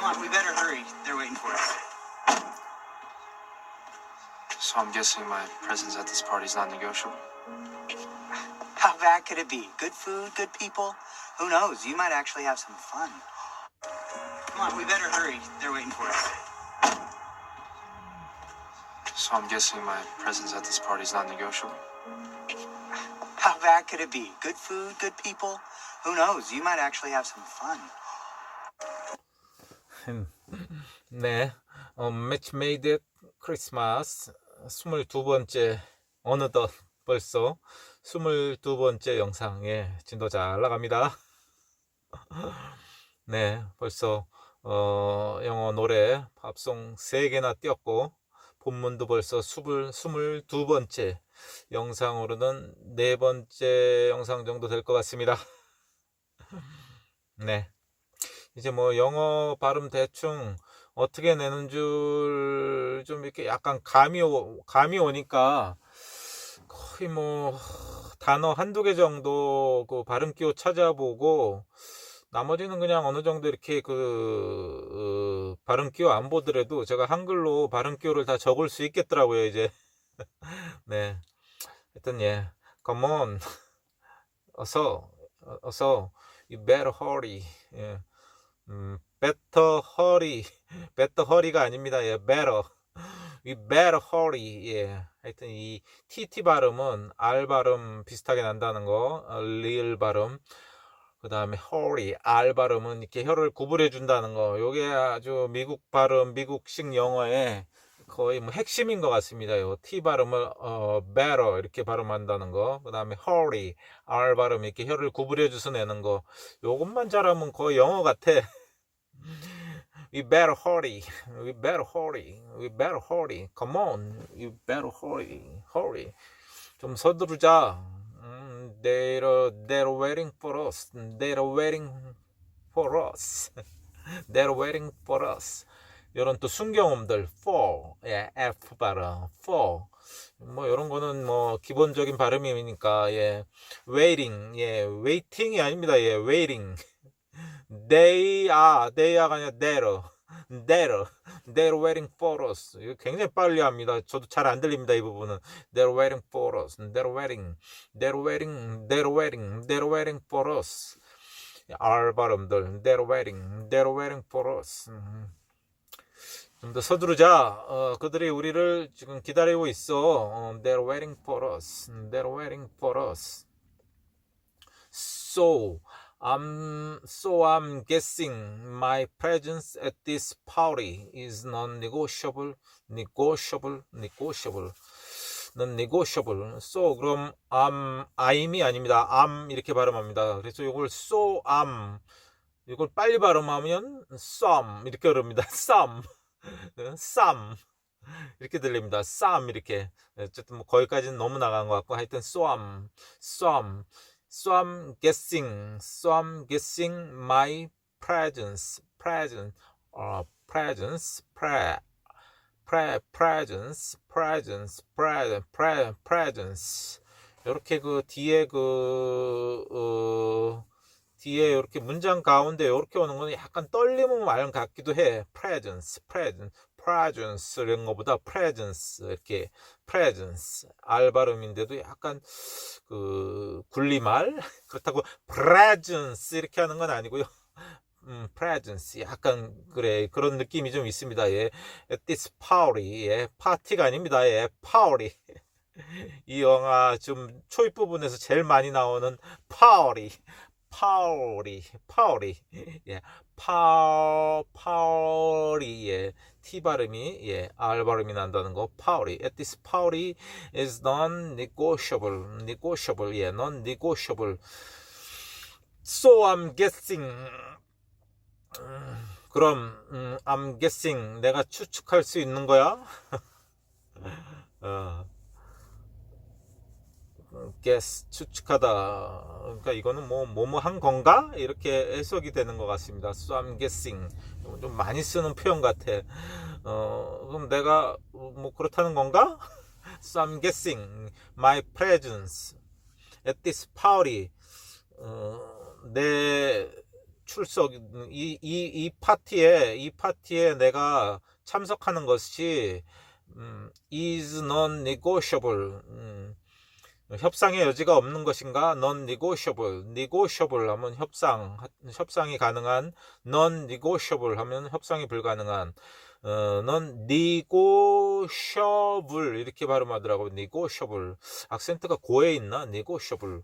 Come on, we better hurry. They're waiting for us. So I'm guessing my presence at this party is not negotiable. How bad could it be? Good food, good people. Who knows? You might actually have some fun. Come on, we better hurry. They're waiting for us. So I'm guessing my presence at this party is not negotiable. How bad could it be? Good food, good people. Who knows? You might actually have some fun. 네, 어, 매치 메이드 크리스마스 22번째 어느덧 벌써 22번째 영상에 진도 잘 나갑니다. 네, 벌써 어, 영어 노래 팝송 3개나 띄었고 본문도 벌써 20, 22번째 영상으로는 네 번째 영상 정도 될 것 같습니다. 네. 이제 뭐 영어 발음 대충 어떻게 내는 줄 좀 이렇게 약간 감이 오, 감이 오니까 거의 뭐 단어 한두 개 정도 그 발음 기호 찾아보고 나머지는 그냥 어느 정도 이렇게 그 어, 발음 기호 안 보더라도 제가 한글로 발음 기호를 다 적을 수 있겠더라고요 이제. 네. 하여튼 예. Come on. 어서 어- 어서. You better hurry. 예. 음, better hurry, better hurry가 아닙니다. 예, better. We better hurry. 예. 하여튼 이 TT 발음은 R 발음 비슷하게 난다는 거, 어, real 발음. 그 다음에 hurry, R 발음은 이렇게 혀를 구부려 준다는 거. 요게 아주 미국 발음, 미국식 영어의 거의 뭐 핵심인 것 같습니다. 요 T 발음을 어, better 이렇게 발음한다는 거. 그 다음에 hurry, R 발음 이렇게 혀를 구부려 줘서 내는 거. 요것만 잘하면 거의 영어 같아. We better hurry. We better hurry. We better hurry. Come on. You better hurry. Hurry. 좀 서두르자. 음, they're, they're waiting for us. They're waiting for us. They're waiting for us. 이런 또 순경음들 for, 예, F 발음, for. 뭐 이런 거는 뭐 기본적인 발음이니까 예, waiting, 예, waiting이 아닙니다. 예, waiting. They are, they are가 아니라 they're, they're, they're waiting for us. 이거 굉장히 빨리 합니다. 저도 잘 안 들립니다. 이 부분은. They're waiting for us. They're waiting, they're waiting, they're waiting, they're waiting for us. R 발음들, they're waiting, they're waiting for us. 좀 더 서두르자. 어, 그들이 우리를 지금 기다리고 있어. 어, they're waiting for us. They're waiting for us. So, I'm so I'm guessing my presence at this party is non-negotiable, negotiable, negotiable, non-negotiable. So 그럼 I'm I'm이 아닙니다. I'm 이렇게 발음합니다. 그래서 이걸 so I'm 이걸 빨리 발음하면 some 이렇게 어렵니다. some, some 이렇게 들립니다. some 이렇게 어쨌든 뭐 거기까지는 너무 나간 것 같고 하여튼 some, some. So I'm guessing, so I'm guessing my presence, presence, uh, presence, pre, pre, presence, presence, pre, pre, presence. 이렇게 그 뒤에 그, 어, 뒤에 이렇게 문장 가운데 이렇게 오는 거는 약간 떨리는 말 같기도 해. presence, presence, presence 이런 거보다 presence 이렇게 presence 알 발음인데도 약간 그 굴리말 그렇다고 presence 이렇게 하는 건 아니고요. 음, presence 약간 그래 그런 느낌이 좀 있습니다. 예, this party 예, 파티가 아닙니다. 예, party 이 영화 좀 초입 부분에서 제일 많이 나오는 party 파오리, 파오리, 예, 파, 파오리, 예, T 발음이, 예, R 발음이 난다는 거, 파오리. At this party is non-negotiable, negotiable, 예, non-negotiable. So I'm guessing, 음, 그럼, 음, I'm guessing, 내가 추측할 수 있는 거야? 어. Guess 추측하다. 그러니까 이거는 뭐 뭐뭐 한 건가 이렇게 해석이 되는 것 같습니다. So I'm guessing 좀 많이 쓰는 표현 같아. 어 그럼 내가 뭐 그렇다는 건가? So I'm guessing my presence at this party. 어, 내 출석 이, 이, 이 파티에 이 파티에 내가 참석하는 것이 음, is non-negotiable. 음, 협상의 여지가 없는 것인가? non-negotiable. negotiable 하면 협상, 협상이 가능한 non-negotiable 하면 협상이 불가능한 어, non-negotiable 이렇게 발음하더라고요. negotiable. 악센트가 고에 있나? negotiable.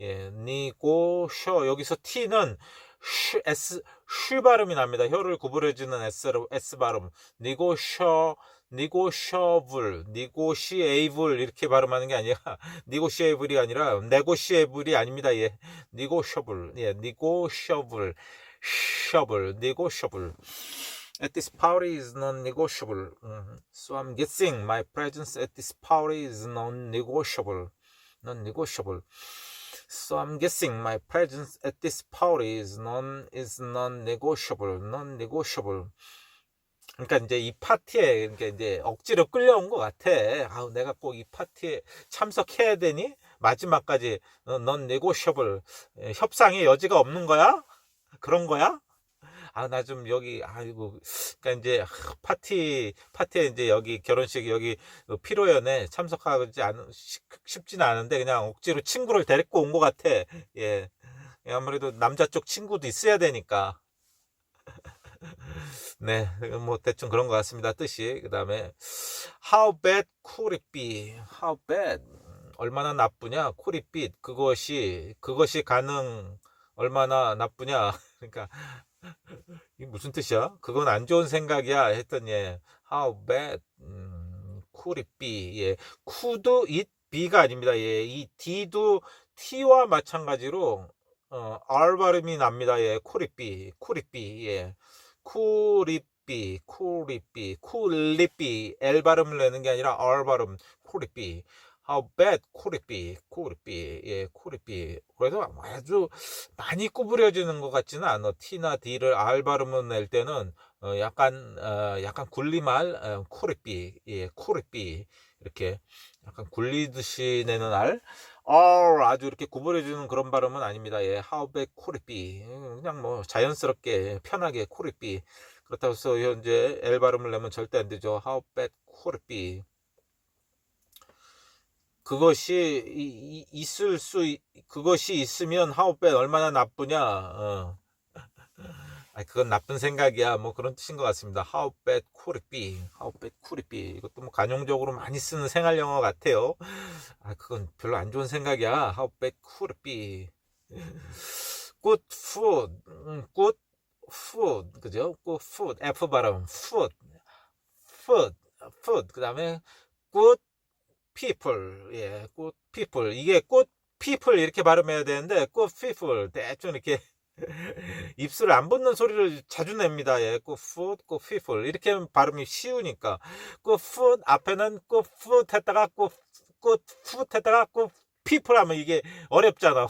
예, negotiable. 여기서 t는 쉬, s, 쉬 발음이 납니다. 혀를 구부려주는 s, s 발음. negotiable. Negotiable, negotiable 이렇게 발음하는 게 아니라 negotiable이 아니라 negotiable이 아닙니다. 예, negotiable, 예, negotiable, shovel, negotiable. At this party is non-negotiable. Mhm. So I'm guessing my presence at this party is non-negotiable, non-negotiable. So I'm guessing my presence at this party is non is non-negotiable, non-negotiable. 그러니까 이제 이 파티에 그러니까 이제 억지로 끌려온 것 같아. 아우 내가 꼭 이 파티에 참석해야 되니 마지막까지 어, 넌 네고셔블 협상의 여지가 없는 거야? 그런 거야? 아 나 좀 여기 아이고 그러니까 이제 하, 파티 파티에 이제 여기 결혼식 여기 그 피로연에 참석하지 않 쉽- 쉽지는 않은데 그냥 억지로 친구를 데리고 온 것 같아. 예. 아무래도 남자 쪽 친구도 있어야 되니까. 네, 뭐 대충 그런 것 같습니다. 뜻이. 그 다음에 How bad could it be? How bad? 음, 얼마나 나쁘냐? Could it be? 그것이 그것이 가능 얼마나 나쁘냐? 그러니까 이게 무슨 뜻이야? 그건 안 좋은 생각이야. 했더니 How bad? 음, could it be? 예, could it be가 아닙니다. 예, 이 D도 T와 마찬가지로 어, R 발음이 납니다. 예, could it be? could it be? 예. 쿠리삐, 쿠리삐, 쿨리삐, L 발음을 내는 게 아니라 R 발음, 쿠리삐. How bad could it? 예, be? 그래서 아주 많이 구부려지는 것 같지는 않아. T나 D를 R 발음을 낼 때는 어, 약간 어, 약간 굴리말, 어, be? 예, be? 이렇게 약간 굴리듯이 내는 R. R 아주 이렇게 구부려주는 그런 발음은 아닙니다. 예, it be? 음, 그냥 뭐 자연스럽게 편하게 be? 그렇다고 해서 현재 L 발음을 내면 절대 안 되죠. it be? 그것이 있을 수 있- 그것이 있으면 bad 얼마나 나쁘냐? 어. 아, 그건 나쁜 생각이야. 뭐 그런 뜻인 것 같습니다. How bad could it be? How bad could it be? 이것도 뭐 관용적으로 많이 쓰는 생활 영어 같아요. 아, 그건 별로 안 좋은 생각이야. How bad could it be? Good food, 음, good food, 그죠? Good food, F 발음, food, food, food. 그 다음에 good people, 예, good people. 이게 good people 이렇게 발음해야 되는데 good people 대충 이렇게 입술을 안 붙는 소리를 자주 냅니다. 예, good people 이렇게 하면 발음이 쉬우니까 food 앞에는 food 했다가 food 했다가 people 하면 이게 어렵잖아.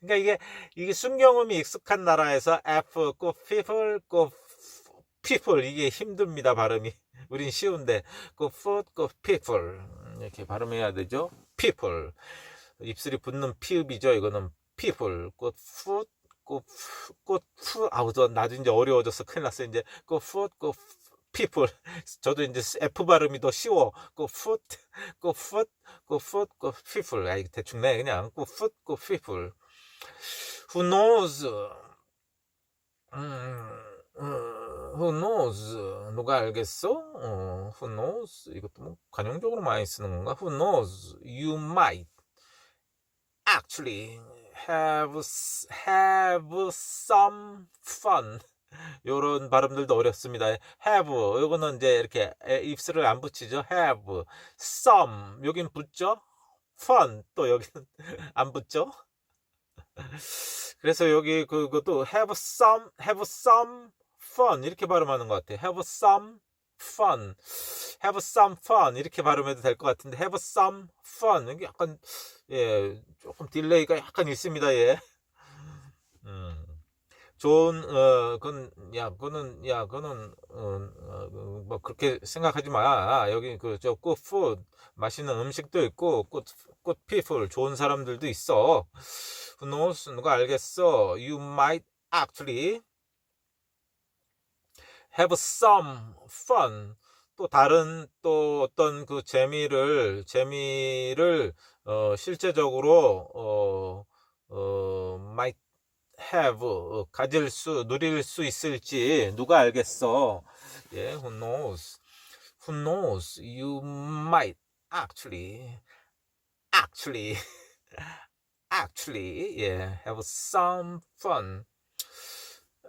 그러니까 이게 이게 순경음이 익숙한 나라에서 F, good people 이게 힘듭니다 발음이. 우린 쉬운데 good people 이렇게 발음해야 되죠. people 입술이 붙는 피읍이죠. 이거는 people, food, good, f- good food. 아우 저 나도 이제 어려워져서 큰일 났어. 이제 food, good people. 저도 이제 F 발음이 더 쉬워. food, good food, good people. 아 이거 대충 내 그냥 food, good people. Who knows? 음, 음, who knows? 누가 알겠어? 어, who knows? 이것도 뭐 관용적으로 많이 쓰는 건가? Who knows? You might actually have have some fun. 요런 발음들도 어렵습니다. have 요거는 이제 이렇게 에, 입술을 안 붙이죠. have some 여긴 붙죠. fun 또 여기는 안 붙죠. 그래서 여기 그것도 have some have some fun 이렇게 발음하는 것 같아요. have some fun have some fun 이렇게 발음해도 될 것 같은데 have some fun 이게 약간 예 조금 딜레이가 약간 있습니다. 예. 음. 좋은 어 그건 야 그거는 야 그거는 어, 어, 뭐 그렇게 생각하지 마. 아, 여기 그저 good 맛있는 음식도 있고 good good people 좋은 사람들도 있어. Who knows 누가 알겠어? You might actually have some fun. 또 다른 또 어떤 그 재미를 재미를 어, 실제적으로 어, 어, might have 어, 가질 수 누릴 수 있을지 누가 알겠어? 예, who knows? Who knows? You might actually actually actually 예, have some fun.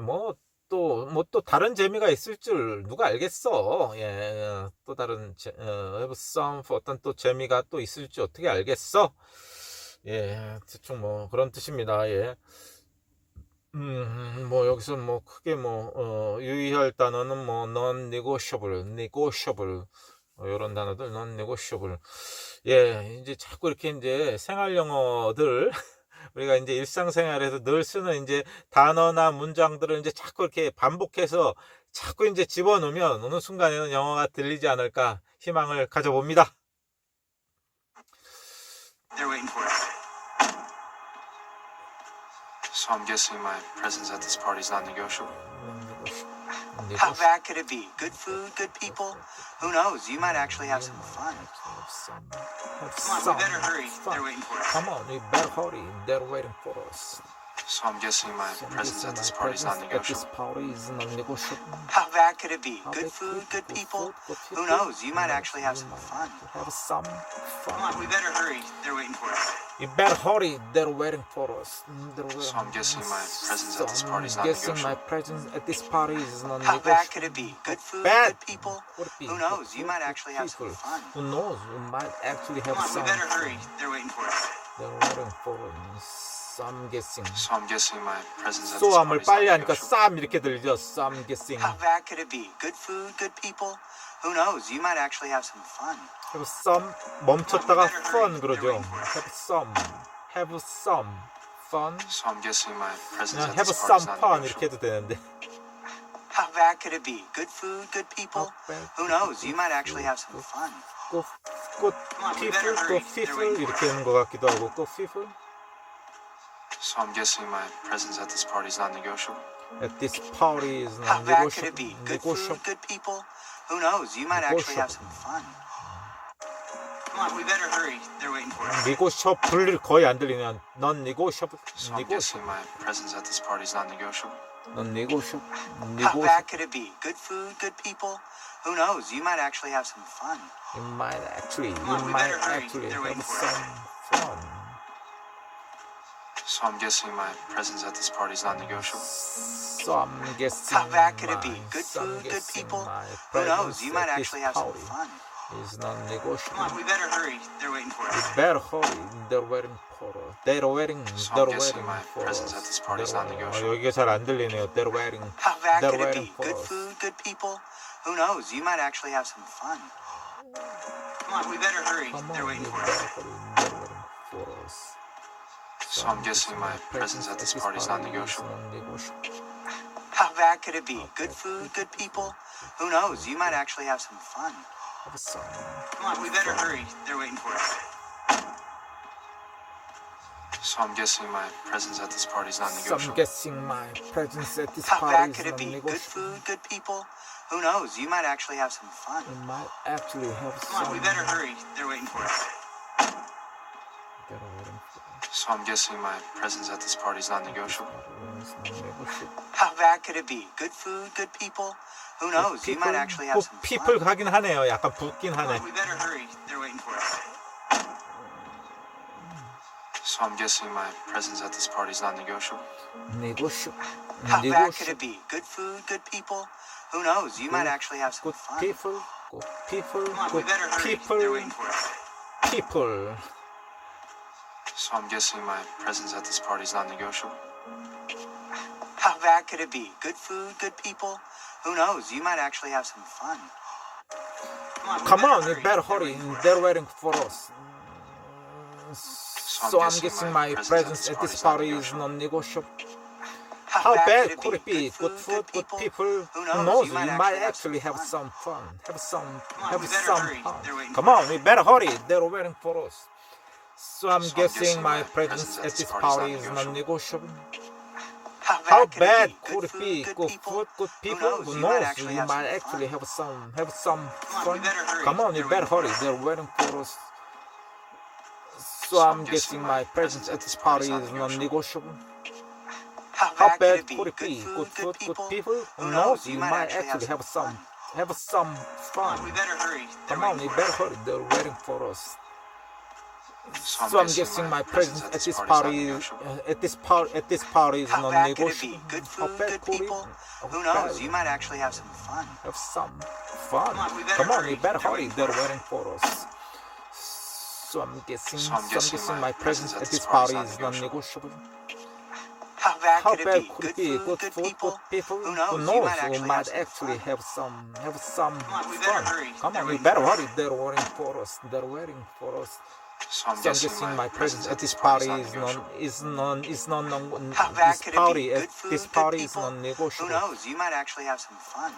뭐 또 뭐 또 다른 재미가 있을 줄 누가 알겠어? 예, 또 다른 재, 어, some fun, 어떤 또 재미가 또 있을지 어떻게 알겠어? 예, 대충 뭐 그런 뜻입니다. 예. 음, 뭐 여기서 뭐 크게 뭐 어, 유의할 단어는 뭐 non-negotiable, negotiable 어, 이런 단어들 non-negotiable. 예, 이제 자꾸 이렇게 이제 생활 영어들 우리가 이제 일상생활에서 늘 쓰는 이제 단어나 문장들을 이제 자꾸 이렇게 반복해서 자꾸 이제 집어넣으면 어느 순간에는 영어가 들리지 않을까 희망을 가져봅니다. They're waiting for us. So I'm guessing my presence at this party is not negotiable. How bad could it be? Good food, good people. Who knows? You might actually have some fun. Come on, we better hurry. They're waiting for us. Come on, we better hurry. They're waiting for us. So I'm guessing my presence at this party is not At this negotiable. party is not negotiable. How bad could it be? Good food, good people. Who knows? You might actually have some fun. Have some fun. Come on, we better hurry. They're waiting for us. You better hurry. They're waiting for us. They're So I'm guessing my presence So at this party is not guessing my presence at this party is not How bad could it be? Good food, Bad. good people. It? Who knows? You might actually have some fun. Who knows? You might actually have Come on, we better hurry. They're waiting for us. They're waiting for us. I'm guessing. So I'm guessing my presence at this 쏘함을 party is not 빨리 하니까 negotiable. 쌈 이렇게 들리죠. I'm guessing. How bad could it be? Good food, good people. Who knows? You might actually have some fun. have some 멈췄다가 fun 그러죠. have some. have some fun. So I'm guessing my presence 그냥 at have this party some is not fun 이렇게 negotiable. 해도 되는데. How bad could it be? Good food, good people. Who knows? You might actually have some fun. 고, 꽃, 피플, 고 피플 이렇게 하는 것 같기도 하고 고 피플 So I'm guessing my presence at this party is not negotiable. at this party is How not bad could it negotiable. be? Good food, negotiable. good people. Who knows? You might actually have some fun. Come on, we better hurry. They're waiting for us. negotiable 거의 안 들리면 넌 negotiable, So I'm guessing my presence at this party is not negotiable. 넌 negotiable, How negotiable. bad could it be? Good food, good people. Who knows? You might actually have some fun. You might actually, you Come on, we might better hurry. actually They're waiting have for us. some fun. So I'm guessing my presence at this party is not negotiable. So I'm guessing How bad could it be? my- Good so I'm food, good guessing people. my Who knows? presence You might at this actually have some party fun. Is not Come negotiable. on, we better hurry. They're waiting for You us. better hurry. They're waiting for us. They're waiting. So They're I'm guessing waiting my for presence us. at this party is They're not waiting. 아, negotiable. 여기가 잘 안 들리네요. They're waiting. How bad They're could it waiting be? for Good us. food, good people. Who knows? You might actually have some fun. Come on, we better hurry. Come They're on, waiting you for better us. So I'm guessing my presence at this party is not negotiable. How bad could it be? Good food, good people. Who knows? You might actually have some fun. Have some. Come on, we better hurry. They're waiting for us. So I'm guessing my presence at this party is not So I'm guessing my presence at this How party is not negotiable. How bad could it be? Good food, good people. Who knows? You might actually have some fun. You might actually have Come some. on, we better hurry. They're waiting for us. So I'm guessing my presence at this party is not negotiable. It's non-negotiable. How bad could it be? Good food, good people. Who knows? You might actually have 꼭 some people fun. 가긴 하네요. 약간 붙긴 Come 하네. on, we better hurry. They're waiting for us. So I'm guessing my presence at this party is not negotiable. negotiable. How bad could it negotiable. be? Good food, good people. Who knows? You might actually have some Good fun. people, good people, Come on, we good better hurry. They're people, waiting for us. people. So I'm guessing my presence at this party is not negotiable. How bad could it be? Good food, good people. Who knows? You might actually have some fun. Come on, you better hurry. They're waiting for us. So I'm guessing my presence at this party is non-negotiable. How bad could it be? Good food, good people. Who knows? You might actually have some fun. Have some, have some fun. They're waiting Come on, we better hurry. They're waiting for us so I'm guessing my presence at this party is non-negotiable. How bad could it be? Good food, good people? Who knows? You might actually have some have some fun. Come on, you better hurry. They're waiting for us. So I'm guessing my presence at this party is non-negotiable. How bad could it be? Good food, good people? Who knows? You might actually have some have some fun. Come on, you better hurry. They're waiting for us. So I'm, So I'm guessing my presence at this party, uh, at this part, at this party is How bad could it be? non-negotiable. Good food, good people. Who knows? You might actually have some fun. have some fun. Come on, we better Come on, hurry. you better They're hurry. waiting They're for us. waiting for us. So I'm guessing, So so I'm guessing my presence at this party party is non-negotiable. How bad How could it bad could it Good be? food, Good good food, people. good people. Who knows? Who You knows? might We actually might have some actually fun. have some, have some Come on, we fun. hurry. Come on, you better hurry. They're waiting for us. They're waiting for us. So I'm So I'm guessing my presence at this party is non, is non, is non, non How bad this could it be? party Good food, this party is people. Non-negotiable. Who knows? You might actually have some fun.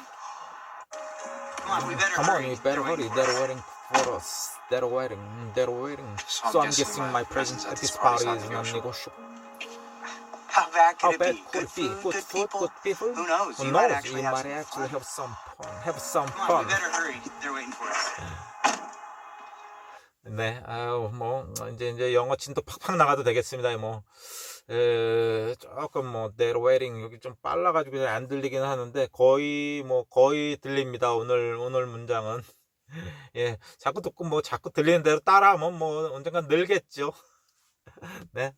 Come on, we better Come hurry. on, you better They're hurry. waiting for They're us. waiting for us. They're waiting. They're waiting. So I'm guessing my presence at this party is non-negotiable. How bad How could bad it be? could Good it be? food, Good food, people. good people. Who knows? Who You might actually You have might some actually fun. have some fun. Have some Come on, we better hurry. They're waiting for us. 네, 아유, 뭐, 이제, 이제 영어 진도 팍팍 나가도 되겠습니다. 뭐, 에, 조금 뭐, waiting. 여기 좀 빨라가지고 잘안 들리긴 하는데, 거의, 뭐, 거의 들립니다. 오늘, 오늘 문장은. 예, 자꾸 듣고 뭐, 자꾸 들리는 대로 따라하면 뭐, 언젠간 늘겠죠. 네.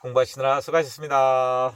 공부하시느라 수고하셨습니다.